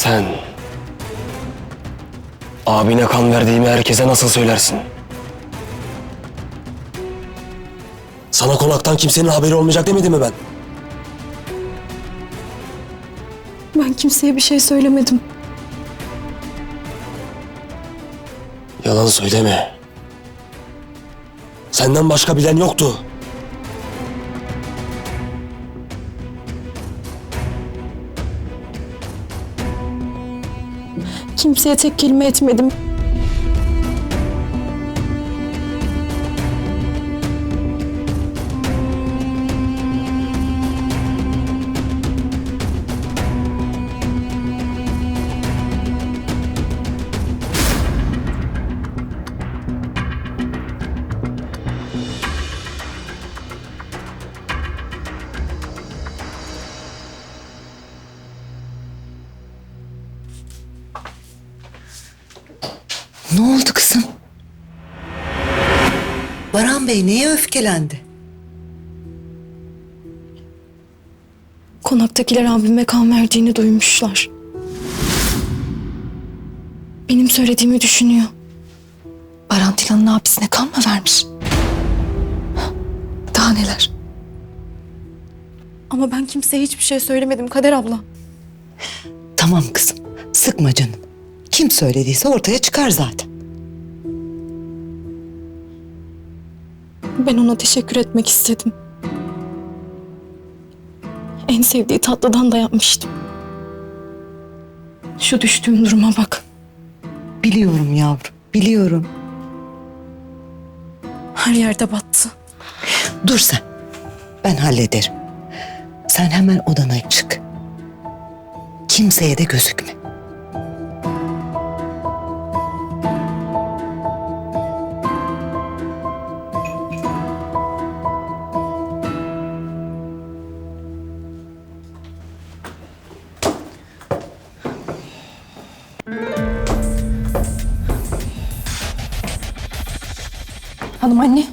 Sen... Abine kan verdiğimi herkese nasıl söylersin? Sana konaktan kimsenin haberi olmayacak demedim mi ben? Ben kimseye bir şey söylemedim. Yalan söyleme. Senden başka bilen yoktu. Kimseye tek kelime etmedim. Ne oldu kızım? Baran Bey neye öfkelendi? Konaktakiler abime kan verdiğini duymuşlar. Benim söylediğimi düşünüyor. Baran Dilan'ın abisine kan mı vermiş? Daha neler? Ama ben kimseye hiçbir şey söylemedim Kader abla. Tamam kızım, sıkma canını. Kim söylediyse ortaya çıkar zaten. Ben ona teşekkür etmek istedim. En sevdiği tatlıdan da yapmıştım. Şu düştüğüm duruma bak. Biliyorum yavrum, biliyorum. Her yerde battı. Dur sen, ben hallederim. Sen hemen odana çık. Kimseye de gözükme. Hanım anne.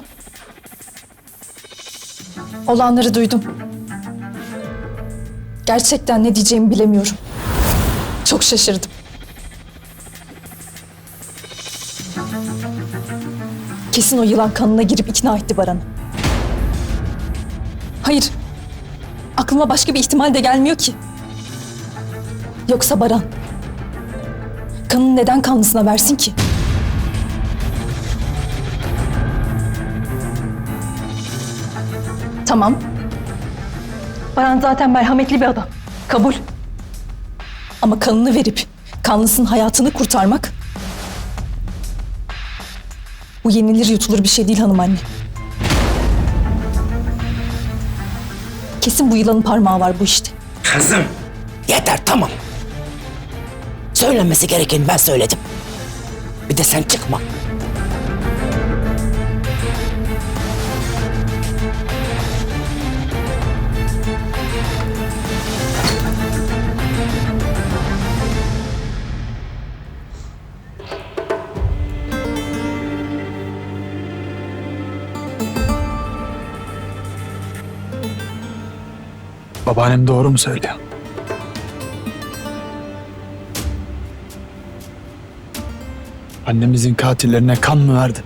Olanları duydum. Gerçekten ne diyeceğimi bilemiyorum. Çok şaşırdım. Kesin o yılan kanına girip ikna etti Baran'ı. Hayır. Aklıma başka bir ihtimal de gelmiyor ki. Yoksa Baran. Kanını neden kanlısına versin ki? Tamam. Baran zaten merhametli bir adam. Kabul. Ama kanını verip kanlısının hayatını kurtarmak bu yenilir yutulur bir şey değil hanım anne. Kesin bu yılanın parmağı var bu işte. Kızım. Yeter tamam. Söylenmesi gerekeni ben söyledim. Bir de sen çıkma. Babaannem doğru mu söylüyor? Annemizin katillerine kan mı verdi?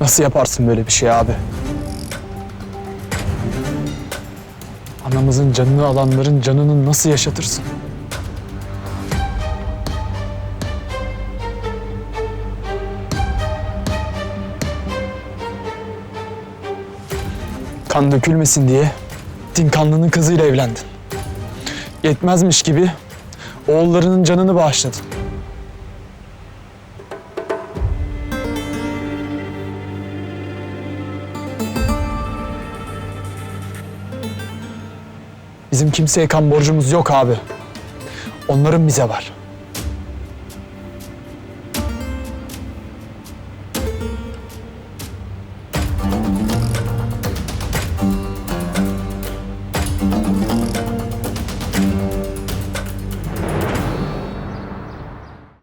Nasıl yaparsın böyle bir şey abi? Anamızın canını alanların canını nasıl yaşatırsın? Kan dökülmesin diye Dinkanlı'nın kızıyla evlendin. Yetmezmiş gibi oğullarının canını bağışladın. Bizim kimseye kan borcumuz yok abi. Onların bize var.